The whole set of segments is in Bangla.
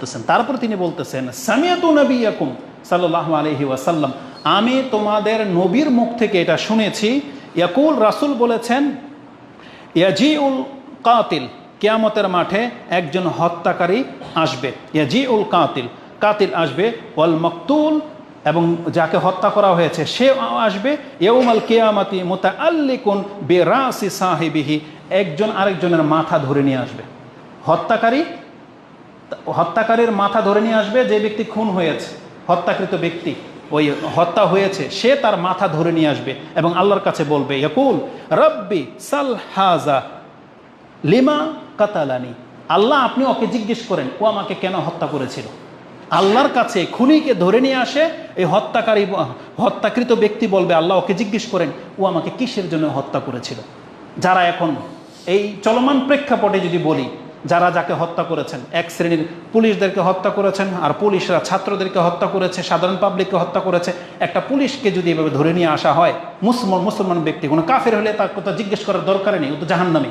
বলতেছেন। তারপর তিনি বলতেছেন, সামিয়াতু নবী ইয়াকুম সাল্লাহ আলহি ওয়াসাল্লাম। আমি তোমাদের নবীর মুখ থেকে এটা শুনেছি। ইয়াকুল, রাসুল বলেছেন, ইয়াজিউল কাতিল, কেয়ামতের মাঠে একজন হত্যাকারী আসবে। ইয়াজি উল কাতিল কাতিল আসবে, ওয়াল মকতুল, এবং যাকে হত্যা করা হয়েছে সে আসবে। ইয়ৌমাল কিয়ামাতি মোতা আল্লিকুন বেরাসি সাহেবিহি, একজন আরেকজনের মাথা ধরে নিয়ে আসবে। হত্যাকারী হত্যাকারীর মাথা ধরে নিয়ে আসবে, যে ব্যক্তি খুন হয়েছে, হত্যাকৃত ব্যক্তি, ওই হত্যা হয়েছে, সে তার মাথা ধরে নিয়ে আসবে এবং আল্লাহর কাছে বলবে, ইয়াকুল, রব্বি সাল হাজা লিমা কাতালানি। আল্লাহ আপনি ওকে জিজ্ঞেস করেন, ও আমাকে কেন হত্যা করেছিল? আল্লাহর কাছে খুনিকে ধরে নিয়ে আসে, এই হত্যাকারী, হত্যাকৃত ব্যক্তি বলবে, আল্লাহ ওকে জিজ্ঞেস করেন, ও আমাকে কিসের জন্য হত্যা করেছিল? যারা এখন এই চলমান প্রেক্ষাপটে যদি বলি যারা যাকে হত্যা করেছেন, এক শ্রেণির পুলিশদেরকে হত্যা করেছেন আর পুলিশরা ছাত্রদেরকে হত্যা করেছে, সাধারণ পাবলিককে হত্যা করেছে। একটা পুলিশকে যদি এভাবে ধরে নিয়ে আসা হয়, মুসলমান মুসলমান ব্যক্তি, কোনো কাফের হলে তার কথা জিজ্ঞেস করার দরকার নেই, ও তো জাহান্নামী।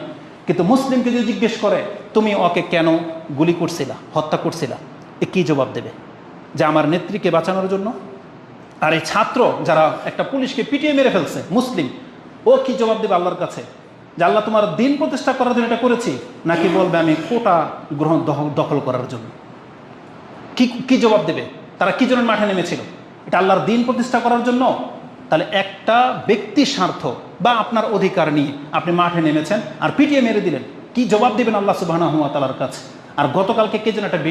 কিন্তু মুসলিমকে যদি জিজ্ঞেস করে, তুমি ওকে কেন গুলি করছিলা, হত্যা করছিলা? এ কী জবাব দেবে? যে আমার নেত্রীকে বাঁচানোর জন্য? আর এই ছাত্র যারা একটা পুলিশকে পিটিয়ে মেরে ফেলছে, মুসলিম, ও কি জবাব দেবে আল্লাহর কাছে? যে আল্লাহ তোমার দিন প্রতিষ্ঠা করার জন্য এটা করেছি, নাকি বলবে আমি কোটা গ্রহণ দখল করার জন্য? কি কি জবাব দেবে? তারা কি জন্য মাঠে নেমেছিল? এটা আল্লাহর দিন প্রতিষ্ঠা করার জন্য? তাহলে একটা ব্যক্তি স্বার্থ বা আপনার অধিকার নিয়ে আপনি মাঠে নেমেছেন আর পিটিয়ে মেরে দিলেন। কি জবাব দেবেন আল্লাহ সুবাহ তালার কাছে? আর গতকালকে কে যেন একটা